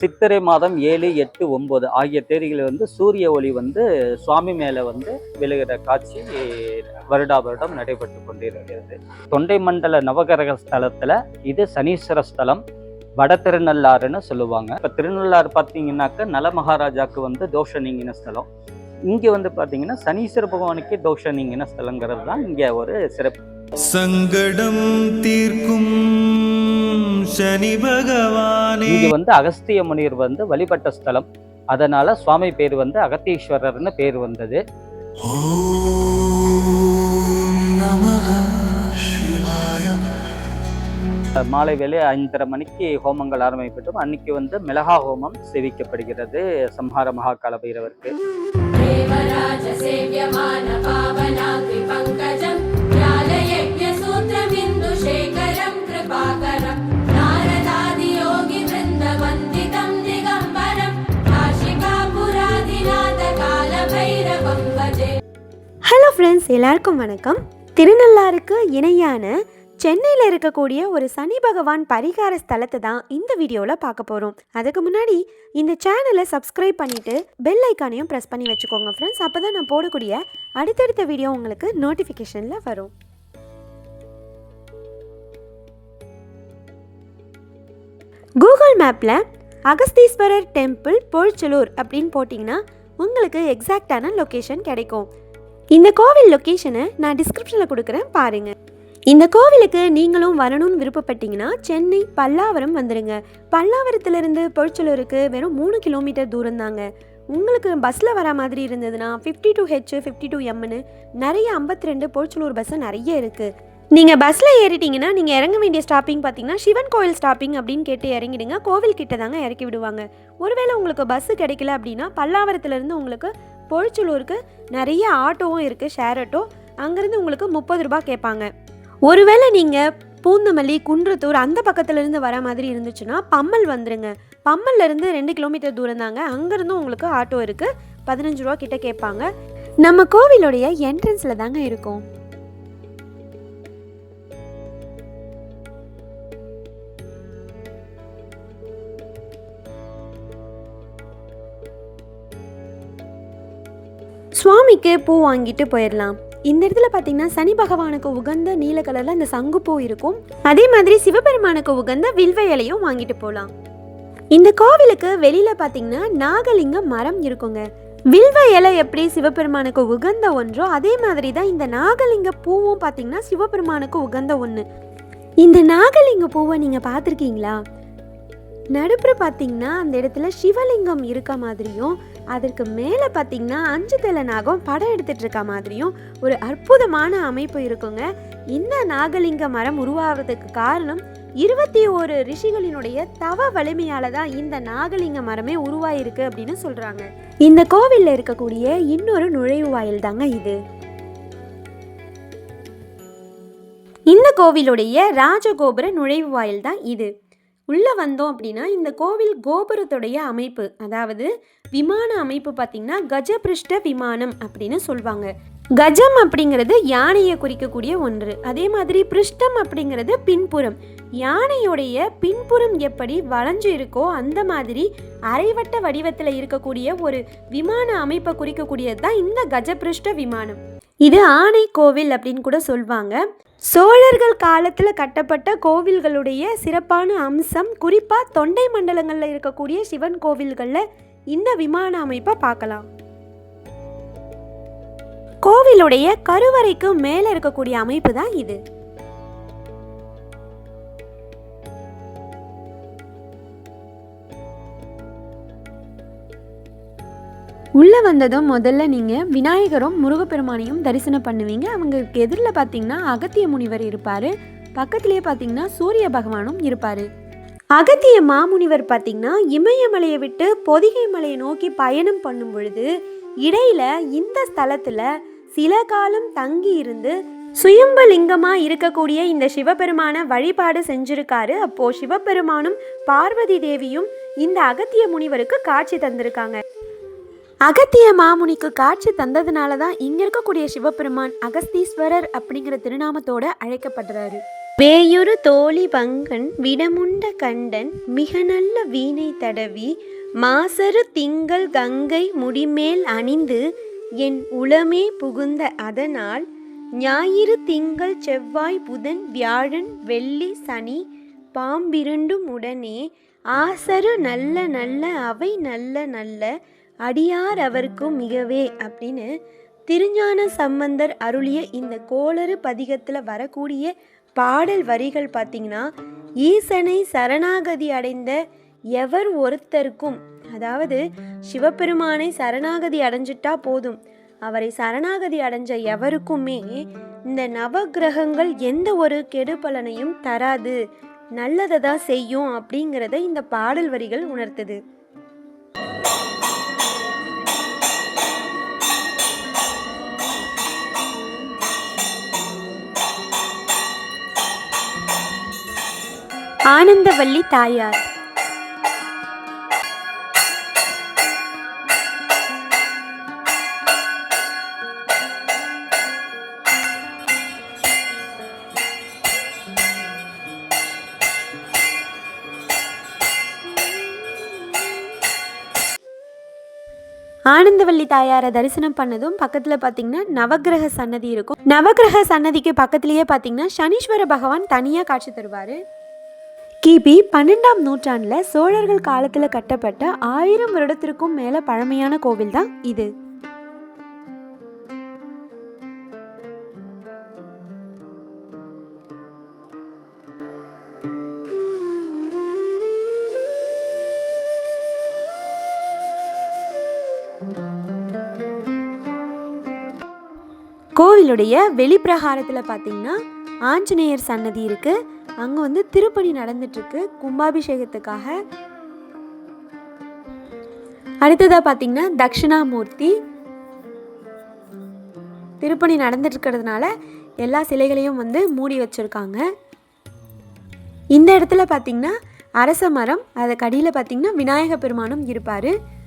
சித்திரை மாதம் ஏழு எட்டு ஒன்பது ஆகிய தேதிகளில் வந்து சூரிய ஒளி வந்து சுவாமி மேலே வந்து விழுகிற காட்சி வருடா வருடம் நடைபெற்று கொண்டிருக்கிறது. தொண்டை மண்டல நவகிரக ஸ்தலத்தில் இது சனீஸ்வர ஸ்தலம் வட திருநள்ளாறுன்னு சொல்லுவாங்க. இப்போ திருநள்ளாறு பார்த்தீங்கன்னாக்க நல மகாராஜாவுக்கு வந்து தோஷ நீங்கின ஸ்தலம். இங்கே வந்து பார்த்தீங்கன்னா சனீஸ்வர பகவானுக்கே தோஷ நீங்கின ஸ்தலங்கிறது தான் இங்கே ஒரு சிறப்பு. சங்கடம் தீர்க்கும் சனி பகவானே. இங்க வந்து அகஸ்திய முனிவர் வந்து வழிபட்ட ஸ்தலம். அதனால சுவாமி பேர் வந்து அகத்தீஸ்வரர்னு பேர் வந்தது. மாலை வேலை ஐந்தரை மணிக்கு ஹோமங்கள் ஆரம்பிக்கப்பட்டும். அன்னைக்கு வந்து மிளகா ஹோமம் செவிக்கப்படுகிறது சம்ஹார மகாகால பைரவருக்கு. பங்கஜம் ஃப்ரெண்ட்ஸ் எல்லாருக்கும் வணக்கம். திருநள்ளாறுக்கு இணையான சென்னையில் இருக்கக்கூடிய ஒரு சனி பகவான் பரிகார ஸ்தலத்தை தான் இந்த வீடியோவில் பார்க்க போகிறோம் அதுக்கு முன்னாடி இந்த சேனலை சப்ஸ்கிரைப் பண்ணிவிட்டு பெல் ஐக்கானையும் ப்ரெஸ் பண்ணி வச்சுக்கோங்க ஃப்ரெண்ட்ஸ் அப்போ தான் நான் போடக்கூடிய அடுத்தடுத்த வீடியோ உங்களுக்கு நோட்டிஃபிகேஷனில் வரும். கூகுள் மேப்பில் அகஸ்தீஸ்வரர் டெம்பிள் பொழிச்சலூர் அப்படின்னு போட்டிங்கன்னா உங்களுக்கு எக்ஸாக்டான லொக்கேஷன் கிடைக்கும். இந்த கோவில் லொக்கேஷனை நான் டிஸ்கிரிப்ஷனில் கொடுக்குறேன் பாருங்கள் இந்த கோவிலுக்கு நீங்களும் வரணும்னு விருப்பப்பட்டீங்கன்னா சென்னை பல்லாவரம் வந்துடுங்க பல்லாவரத்துலேருந்து பொழிச்சலூருக்கு வெறும் மூணு கிலோமீட்டர் தூரம் தாங்க. உங்களுக்கு பஸ்ஸில் வர மாதிரி இருந்ததுன்னா fifty two H fifty two எம்னு நிறைய ஐம்பத்தி ரெண்டு பொழிச்சலூர் பஸ்ஸு நிறைய இருக்குது நீங்கள் பஸ்ஸில் ஏறிட்டீங்கன்னா நீங்கள் இறங்க வேண்டிய ஸ்டாப்பிங் பார்த்தீங்கன்னா சிவன் கோவில் ஸ்டாப்பிங் அப்படின்னு கேட்டு இறங்கிடுங்க. கோவில் கிட்ட தாங்க இறக்கி விடுவாங்க. ஒருவேளை உங்களுக்கு பஸ்ஸு கிடைக்கல அப்படின்னா பல்லாவரத்துலேருந்து உங்களுக்கு பொழிச்சலூருக்கு நிறைய ஆட்டோவும் இருக்குது ஷேர் ஆட்டோ அங்கேருந்து உங்களுக்கு முப்பது ரூபா கேட்பாங்க. ஒருவேளை நீங்கள் பூந்தமல்லி குன்றத்தூர் அந்த பக்கத்துலேருந்து வர மாதிரி இருந்துச்சுன்னா பம்மல் வந்துருங்க. பம்மல்லேருந்து ரெண்டு கிலோமீட்டர் தூரம் தாங்க. அங்கேருந்தும் உங்களுக்கு ஆட்டோ இருக்குது பதினஞ்சு ரூபா கிட்ட கேட்பாங்க. நம்ம கோவிலுடைய என்ட்ரன்ஸில் தாங்க இருக்கும். சுவாமிக்கு பூ வாங்கிட்டு போயிடலாம் இந்த இடத்துல பார்த்தீங்கன்னா சனி பகவானுக்கு உகந்த நீல கலரில் அந்த சங்கு சங்குப்பூ இருக்கும். அதே மாதிரி சிவபெருமானுக்கு உகந்த வில்வ இலையும் வாங்கிட்டு போகலாம் இந்த கோவிலுக்கு வெளியில பார்த்தீங்கன்னா நாகலிங்க மரம் இருக்குங்க. வில்வ இலை எப்படி சிவபெருமானுக்கு உகந்த ஒன்றோ அதே மாதிரி தான் இந்த நாகலிங்க பூவும் பார்த்தீங்கன்னா சிவபெருமானுக்கு உகந்த ஒன்று இந்த நாகலிங்க பூவை நீங்கள் பார்த்துருக்கீங்களா நடுப்புற பார்த்தீங்கன்னா அந்த இடத்துல சிவலிங்கம் இருக்க மாதிரியும் அதற்கு மேலே பார்த்தீங்கன்னா அஞ்சு தலை நாகம் படம் எடுத்துட்டு இருக்க மாதிரியும் ஒரு அற்புதமான அமைப்பு இருக்குங்க. இந்த நாகலிங்க மரம் உருவாகிறதுக்கு காரணம் இருபத்தி ஓரு ரிஷிகளினுடைய தவ வலிமையால தான் இந்த நாகலிங்க மரமே உருவாயிருக்கு அப்படின்னு சொல்றாங்க. இந்த கோவிலில் இருக்கக்கூடிய இன்னொரு நுழைவு வாயில் தாங்க இது. இந்த கோவிலுடைய ராஜகோபுர நுழைவு வாயில் தான் இது. உள்ளே வந்தோம் அப்படின்னா இந்த கோவில் கோபுரத்துடைய அமைப்பு அதாவது விமான அமைப்பு பார்த்திங்கன்னா கஜபிருஷ்ட விமானம் அப்படின்னு சொல்லுவாங்க கஜம் அப்படிங்கிறது யானையை குறிக்கக்கூடிய ஒன்று. அதே மாதிரி பிருஷ்டம் அப்படிங்கிறது பின்புறம். யானையுடைய பின்புறம் எப்படி வளைஞ்சு இருக்கோ அந்த மாதிரி அரைவட்ட வடிவத்தில் இருக்கக்கூடிய ஒரு விமான அமைப்பை குறிக்கக்கூடியது தான் இந்த கஜபிருஷ்ட விமானம். இது ஆனை கோவில் அப்படின்னு கூட சொல்லுவாங்க சோழர்கள் காலத்தில் கட்டப்பட்ட கோவில்களுடைய சிறப்பான அம்சம் குறிப்பாக தொண்டை மண்டலங்களில் இருக்கக்கூடிய சிவன் கோவில்களில் இந்த விமான அமைப்பை பார்க்கலாம். கோவிலுடைய கருவறைக்கு மேலே இருக்கக்கூடிய அமைப்பு தான் இது. உள்ளே வந்ததும் முதல்ல நீங்கள் விநாயகரும் முருகப்பெருமானையும் தரிசனம் பண்ணுவீங்க. அவங்களுக்கு எதிரில் பார்த்தீங்கன்னா அகத்திய முனிவர் இருப்பார். பக்கத்துலேயே பார்த்தீங்கன்னா சூரிய பகவானும் இருப்பார். அகத்திய மாமுனிவர் பார்த்தீங்கன்னா இமயமலையை விட்டு பொதிகை மலையை நோக்கி பயணம் பண்ணும் பொழுது இடையில இந்த ஸ்தலத்தில் சில காலம் தங்கி இருந்து சுயம்பலிங்கமாக இருக்கக்கூடிய இந்த சிவபெருமான வழிபாடு செஞ்சுருக்காரு. அப்போது சிவபெருமானும் பார்வதி தேவியும் இந்த அகத்திய முனிவருக்கு காட்சி தந்திருக்காங்க. அகத்திய மாமுனிக்கு காட்சி தந்ததுனால தான் இங்க இருக்கக்கூடிய சிவபெருமான் அகஸ்தீஸ்வரர் அப்படிங்கிற திருநாமத்தோட அழைக்கப்படுறாரு. வேயுறு தோழி பங்கன் விடமுண்ட கண்டன் மிக நல்ல வீணை தடவி மாசரு திங்கள் கங்கை முடிமேல் அணிந்து என் உளமே புகுந்த அதனால் ஞாயிறு திங்கள் செவ்வாய் புதன் வியாழன் வெள்ளி சனி பாம்பிரண்டும் உடனே ஆசரு நல்ல நல்ல அவை நல்ல நல்ல அடியார் அவர்க்கும் மிகவே அப்படின்னு திருஞான சம்பந்தர் அருளிய இந்த கோளறு பதிகத்தில் வரக்கூடிய பாடல் வரிகள் பார்த்தீங்கன்னா ஈசனை சரணாகதி அடைந்த எவர் ஒருத்தருக்கும் அதாவது சிவபெருமானை சரணாகதி அடைஞ்சிட்டா போதும் அவரை சரணாகதி அடைஞ்ச எவருக்குமே இந்த நவக்கிரகங்கள் எந்த ஒரு கெடுபலனையும் தராது நல்லதை தான் செய்யும் அப்படிங்கிறத இந்த பாடல் வரிகள் உணர்த்துது. ஆனந்தவல்லி தாயார். ஆனந்தவல்லி தாயாரை தரிசனம் பண்ணதும் பக்கத்தில் பார்த்தீங்கன்னா நவக்கிரக சன்னதி இருக்கும். நவகிரக சன்னதிக்கு பக்கத்துலேயே பார்த்தீங்கன்னா சனீஸ்வர பகவான் தனியாக காட்சி தருவார். கிபி பன்னெண்டாம் நூற்றாண்டில் சோழர்கள் காலத்தில் கட்டப்பட்ட ஆயிரம் வருடத்திற்கும் மேலே பழமையான கோவில் தான் இது. கோவிலுடைய வெளிப்பிரகாரத்தில் பார்த்தீங்கன்னா ஆஞ்சநேயர் சன்னதி இருக்கு. அங்கே வந்து திருப்பணி நடந்துட்டுருக்கு. கும்பாபிஷேகத்துக்காக. அடுத்ததாக பார்த்திங்கன்னா தட்சிணாமூர்த்தி. திருப்பணி நடந்துட்டு இருக்கிறதுனால எல்லா சிலைகளையும் வந்து மூடி வச்சுருக்காங்க. இந்த இடத்துல பார்த்திங்கன்னா அரச மரம் அதுக்கு அடியில் பார்த்திங்கன்னா விநாயக பெருமானும் இருப்பார்.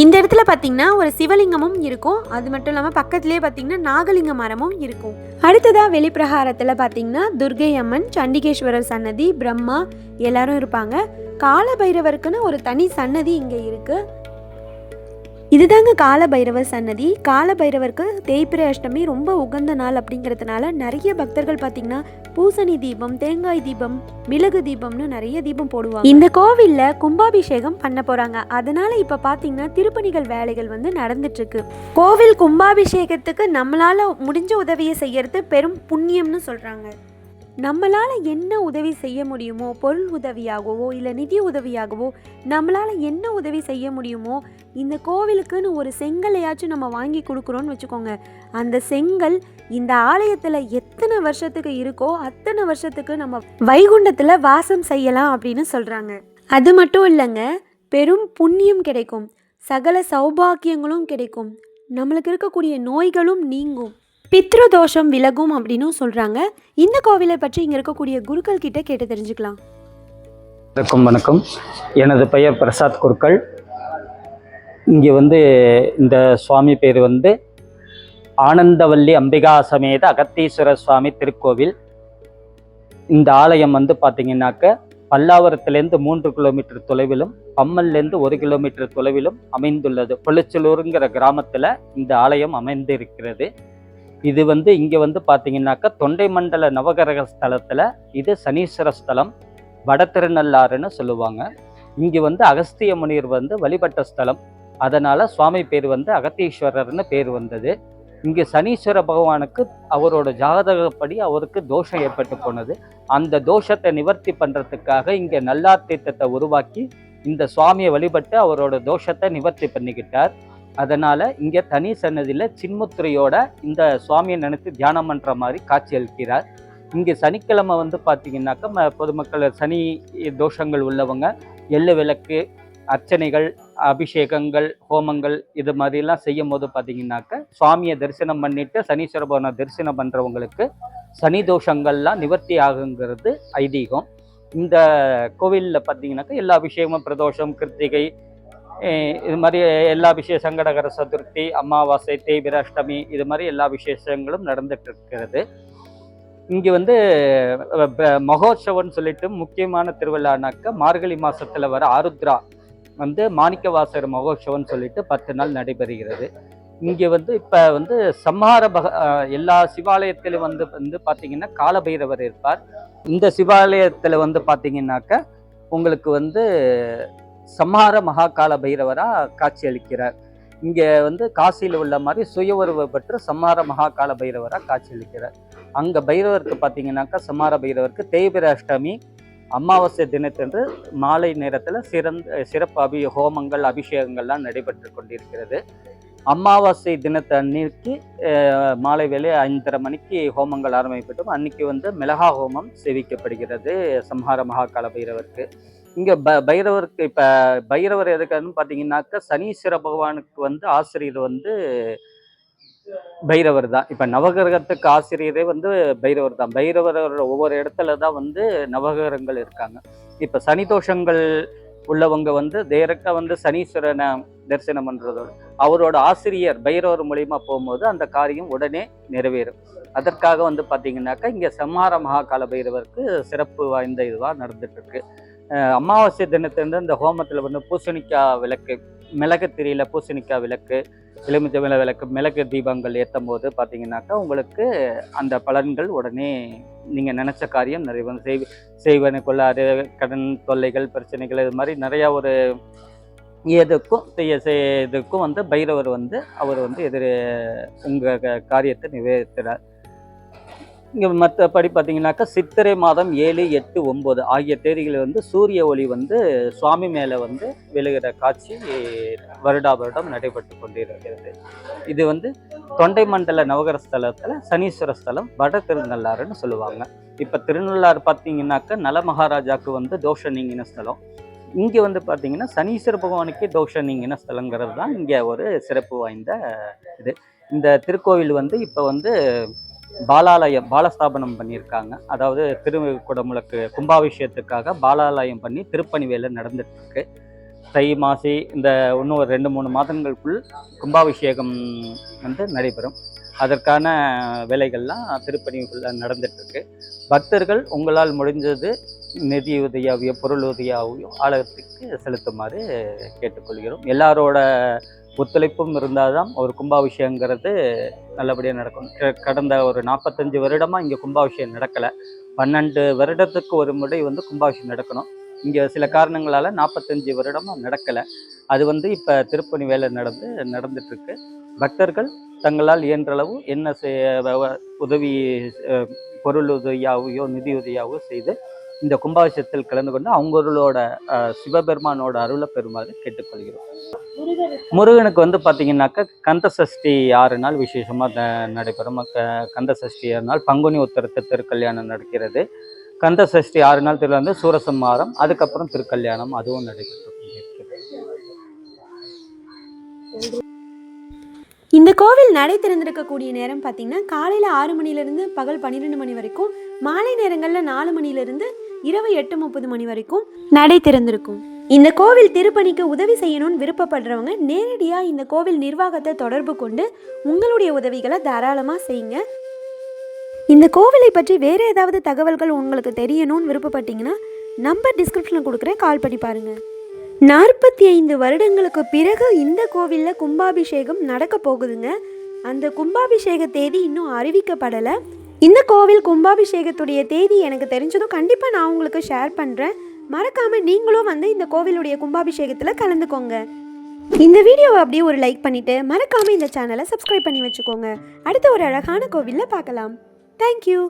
இந்த இடத்துல பார்த்தீங்கன்னா ஒரு சிவலிங்கமும் இருக்கும். அது மட்டும் இல்லாமல் பக்கத்துலேயே பார்த்தீங்கன்னா நாகலிங்க மரமும் இருக்கும். அடுத்ததாக வெளிப்பிரகாரத்தில் பார்த்தீங்கன்னா துர்கை அம்மன் சண்டிகேஸ்வரர் சன்னதி பிரம்மா எல்லாரும் இருப்பாங்க. கால பைரவருக்குன்னு ஒரு தனி சன்னதி இங்கே இருக்குது இதுதாங்க காலபைரவர் சன்னதி. கால பைரவருக்கு தேய்பிரை அஷ்டமி ரொம்ப உகந்த நாள் அப்படிங்கிறதுனால நிறைய பக்தர்கள் பார்த்தீங்கன்னா பூசணி தீபம் தேங்காய் தீபம் மிளகு தீபம்னு நிறைய தீபம் போடுவாங்க. இந்த கோவில்ல கும்பாபிஷேகம் பண்ண போறாங்க. அதனால இப்ப பாத்தீங்கன்னா திருப்பணிகள் வேலைகள் வந்து நடந்துட்டு இருக்கு கோவில் கும்பாபிஷேகத்துக்கு நம்மளால முடிஞ்ச உதவியை செய்யறது பெரும் புண்ணியம்னு சொல்றாங்க. நம்மளால் என்ன உதவி செய்ய முடியுமோ பொருள் உதவியாகவோ இல்லை நிதி உதவியாகவோ நம்மளால் என்ன உதவி செய்ய முடியுமோ இந்த கோவிலுக்குன்னு ஒரு செங்கலையாச்சும் நம்ம வாங்கி கொடுக்குறோன்னு வச்சுக்கோங்க. அந்த செங்கல் இந்த ஆலயத்தில் எத்தனை வருஷத்துக்கு இருக்கோ அத்தனை வருஷத்துக்கு நம்ம வைகுண்டத்தில் வாசம் செய்யலாம் அப்படின்னு சொல்கிறாங்க அது மட்டும் இல்லைங்க பெரும் புண்ணியம் கிடைக்கும். சகல சௌபாக்கியங்களும் கிடைக்கும். நம்மளுக்கு இருக்கக்கூடிய நோய்களும் நீங்கும். பித்ருதோஷம் விலகும் அப்படின்னும் சொல்கிறாங்க இந்த கோவிலை பற்றி இங்கே இருக்கக்கூடிய குருக்கள் கிட்ட கேட்டு தெரிஞ்சுக்கலாம். வணக்கம் வணக்கம். எனது பெயர் பிரசாத் குருக்கள். இங்கே வந்து இந்த சுவாமி பேர் வந்து ஆனந்தவல்லி அம்பிகா சமேத அகத்தீஸ்வரர் சுவாமி திருக்கோவில். இந்த ஆலயம் வந்து பார்த்தீங்கன்னாக்க பல்லாவரத்துலேருந்து மூன்று கிலோமீட்டர் தொலைவிலும் பம்மல்லேருந்து ஒரு கிலோமீட்டர் தொலைவிலும் அமைந்துள்ளது. பொள்ளிச்சலூருங்கிற கிராமத்தில் இந்த ஆலயம் அமைந்து இருக்கிறது இது வந்து இங்கே வந்து பார்த்தீங்கன்னாக்கா தொண்டை மண்டல நவகிரக ஸ்தலத்தில் இது சனீஸ்வர ஸ்தலம் வடத்திருநள்ளாறுன்னு சொல்லுவாங்க. இங்கே வந்து அகஸ்திய முனிவர் வந்து வழிபட்ட ஸ்தலம். அதனால் சுவாமி பேர் வந்து அகத்தீஸ்வரர்னு பேர் வந்தது. இங்கே சனீஸ்வர பகவானுக்கு அவரோட ஜாதகப்படி அவருக்கு தோஷம் ஏற்பட்டு போனது. அந்த தோஷத்தை நிவர்த்தி பண்ணுறதுக்காக இங்கே நல்லார் தீர்த்தத்தை உருவாக்கி இந்த சுவாமியை வழிபட்டு அவரோட தோஷத்தை நிவர்த்தி பண்ணிக்கிட்டார். அதனால் இங்கே தனி சன்னதியில் சின்முத்திரையோட இந்த சுவாமியை நினைத்து தியானம் பண்ணுற மாதிரி காட்சி அளிக்கிறார். இங்கே சனிக்கிழமை வந்து பார்த்தீங்கன்னாக்கா ம- பொதுமக்கள் சனி தோஷங்கள் உள்ளவங்க எள்ளு விளக்கு அர்ச்சனைகள் அபிஷேகங்கள் ஹோமங்கள் இது மாதிரிலாம் செய்யும் போது பார்த்தீங்கன்னாக்க சுவாமியை தரிசனம் பண்ணிட்டு சனீஸ்வர பவனை தரிசனம் பண்ணுறவங்களுக்கு சனி தோஷங்கள்லாம் நிவர்த்தி ஆகுங்கிறது ஐதீகம். இந்த கோவிலில் பார்த்தீங்கன்னாக்கா எல்லா அபிஷேகமும் பிரதோஷம் கிருத்திகை இது மாதிரி எல்லா விசேஷ சங்கடகர சதுர்த்தி அமாவாசை தேய்பிர அஷ்டமி இது மாதிரி எல்லா விசேஷங்களும் நடந்துட்டு இருக்கிறது. இங்கே வந்து அஹ், மகோத்சவம்னு சொல்லிட்டு முக்கியமான திருவிழானாக்க மார்கழி மாதத்தில் வர ஆருத்ரா வந்து மாணிக்கவாசகர் மகோத்சவம்னு சொல்லிட்டு பத்து நாள் நடைபெறுகிறது. இங்கே வந்து இப்போ வந்து சம்ஹார பக எல்லா சிவாலயத்திலும் வந்து வந்து பார்த்தீங்கன்னா காலபைரவர் இருப்பார். இந்த சிவாலயத்தில் வந்து பார்த்தீங்கன்னாக்க உங்களுக்கு வந்து சம்ஹார மகாகால பைரவராக காட்சியளிக்கிறார். இங்கே வந்து காசியில் உள்ள மாதிரி சுய உருவ பெற்று சம்ஹார மகாகால பைரவராக காட்சியளிக்கிறார். அங்கே பைரவருக்கு பார்த்தீங்கன்னாக்கா சம்ஹார பைரவருக்கு தேய்பிர அஷ்டமி அமாவாசை தினத்தன்று மாலை நேரத்தில் சிறந்த சிறப்பு அபி ஹோமங்கள் அபிஷேகங்கள்லாம் நடைபெற்று கொண்டிருக்கிறது. அமாவாசை தினத்தை அன்னைக்கு மாலை வேலை ஐந்தரை மணிக்கு ஹோமங்கள் ஆரம்பிக்கப்பட்டும். அன்னைக்கு வந்து மிளகா ஹோமம் சேவிக்கப்படுகிறது சம்ஹார மகாகால பைரவருக்கு. இங்கே ப பைரவருக்கு இப்போ பைரவர் எதுக்குன்னு பார்த்தீங்கன்னாக்கா சனீஸ்வர பகவானுக்கு வந்து ஆசிரியர் வந்து பைரவர் தான். இப்போ நவகிரகத்துக்கு ஆசிரியரே வந்து பைரவர் தான். பைரவர் ஒவ்வொரு இடத்துல தான் வந்து நவகிரகங்கள் இருக்காங்க. இப்போ சனி தோஷங்கள் உள்ளவங்க வந்து டைரக்டாக வந்து சனீஸ்வரனை தரிசனம் பண்ணுறதோட அவரோட ஆசிரியர் பைரவர் மூலியமா போகும்போது அந்த காரியம் உடனே நிறைவேறும். அதற்காக வந்து பார்த்தீங்கன்னாக்கா இங்கே சம்ஹார மகாகால பைரவருக்கு சிறப்பு வாய்ந்த இதுவாக நடந்துட்டு இருக்கு. அமாவாசை தினத்திலிருந்து இந்த ஹோமத்தில் வந்து பூசணிக்காய் விளக்கு மிளகு திரியில பூசணிக்காய் விளக்கு எலுமிச்சை விளக்கு மிளகு தீபங்கள் ஏற்றும் போது பார்த்தீங்கன்னாக்கா உங்களுக்கு அந்த பலன்கள் உடனே நீங்கள் நினச்ச காரியம் நிறைய செய் செய்வன கொள்ளாறு கடன் தொல்லைகள் பிரச்சனைகள் இது மாதிரி நிறையா ஒரு எதுக்கும் செய்ய இதுக்கும் வந்து பைரவர் வந்து அவர் வந்து எதிர் உங்கள் காரியத்தை நிறைவேற்றுறார். இங்கே மற்றபடி பார்த்தீங்கன்னாக்கா சித்திரை மாதம் ஏழு எட்டு ஒம்பது ஆகிய தேதிகளில் வந்து சூரிய ஒளி வந்து சுவாமி மேலே வந்து விழுகிற காட்சி வருடா வருடம் நடைபெற்று கொண்டிருக்கிறது. இது வந்து தொண்டை மண்டல நவகர ஸ்தலத்தில் சனீஸ்வர ஸ்தலம் வட திருநள்ளாறுன்னு சொல்லுவாங்க. இப்போ திருநள்ளாறு பார்த்தீங்கன்னாக்கா நல மகாராஜாக்கு வந்து தோஷ நீங்கின ஸ்தலம். இங்கே வந்து பார்த்தீங்கன்னா சனீஸ்வர பகவானுக்கே தோஷ நீங்கின ஸ்தலங்கிறது தான் இங்கே ஒரு சிறப்பு வாய்ந்த இது. இந்த திருக்கோவில் வந்து இப்போ வந்து பாலாலயம் பாலஸ்தாபனம் பண்ணியிருக்காங்க. அதாவது திருக்குடமுழுக்கு கும்பாபிஷேகத்துக்காக பாலாலயம் பண்ணி திருப்பணி வேலை நடந்துட்டு தை மாசி இந்த இன்னும் ஒரு ரெண்டு மூணு மாதங்களுக்குள் கும்பாபிஷேகம் வந்து நடைபெறும். அதற்கான வேலைகள்லாம் திருப்பணிக்குள்ளே நடந்துட்டுருக்கு. பக்தர்கள் உங்களால் முடிஞ்சது நிதி உதவியாவையோ பொருள் உதவியாவையோ ஆலயத்துக்கு செலுத்துமாறு கேட்டுக்கொள்கிறோம். எல்லாரோட ஒத்துழைப்பும் இருந்தால் தான் ஒரு கும்பாபிஷேகங்கிறது நல்லபடியாக நடக்கும். க- கடந்த ஒரு நாற்பத்தஞ்சு வருடமாக இங்கே கும்பாபிஷேகம் நடக்கலை. பன்னெண்டு வருடத்துக்கு ஒரு முறை வந்து கும்பாபிஷேகம் நடக்கணும். இங்கே சில காரணங்களால் நாற்பத்தஞ்சு வருடமாக நடக்கலை. அது வந்து இப்போ திருப்பணி வேலை நடந்து நடந்துட்டுருக்கு. பக்தர்கள் தங்களால் இயன்றளவு என்ன செய்ய உதவி பொருள் உதவியாகவோ நிதி உதவியாகவோ செய்து இந்த கும்பாபிஷேகத்தில் கலந்து கொண்டு அவங்களோட சிவபெருமானோட அருளை பெறுமாறு கேட்டுக்கொள்கிறோம். முருகனுக்கு வந்து பார்த்தீங்கன்னாக்கா கந்த சஷ்டி ஆறு நாள் விசேஷமாக நடைபெறும். க கந்த சஷ்டி ஆறு நாள் பங்குனி உத்தரத்து திருக்கல்யாணம் நடக்கிறது. கந்த சஷ்டி ஆறு நாள் திருவிழா வந்து சூரசம்மாரம் அதுக்கப்புறம் திருக்கல்யாணம் அதுவும் நடைபெற்று இந்த கோவில் நடை திறந்திருக்கக்கூடிய நேரம் பார்த்தீங்கன்னா காலையில் ஆறு மணிலேருந்து பகல் பன்னிரெண்டு மணி வரைக்கும் மாலை நேரங்களில் நாலு மணிலேருந்து இரவு எட்டு முப்பது மணி வரைக்கும் நடை திறந்திருக்கும். இந்த கோவில் திருப்பணிக்கு உதவி செய்யணும்னு விருப்பப்படுறவங்க நேரடியாக இந்த கோவில் நிர்வாகத்தை தொடர்பு கொண்டு உங்களுடைய உதவிகளை தாராளமாக செய்யுங்க. இந்த கோவிலை பற்றி வேறு ஏதாவது தகவல்கள் உங்களுக்கு தெரியணும்னு விருப்பப்பட்டீங்கன்னா நம்பர் டிஸ்கிரிப்ஷனில் கொடுக்குறேன். கால் பண்ணி பாருங்கள் நாற்பத்தி ஐந்து வருடங்களுக்கு பிறகு இந்த கோவிலில் கும்பாபிஷேகம் நடக்க போகுதுங்க. அந்த கும்பாபிஷேக தேதி இன்னும் அறிவிக்கப்படலை. இந்த கோவில் கும்பாபிஷேகத்துடைய தேதி எனக்கு தெரிஞ்சதும் கண்டிப்பாக நான் உங்களுக்கு ஷேர் பண்ணுறேன் மறக்காமல் நீங்களும் வந்து இந்த கோவிலுடைய கும்பாபிஷேகத்தில் கலந்துக்கோங்க. இந்த வீடியோவை அப்படியே ஒரு லைக் பண்ணிவிட்டு மறக்காமல் இந்த சேனலை சப்ஸ்கிரைப் பண்ணி வச்சுக்கோங்க. அடுத்த ஒரு அழகான கோவிலில் பார்க்கலாம். தேங்க்யூ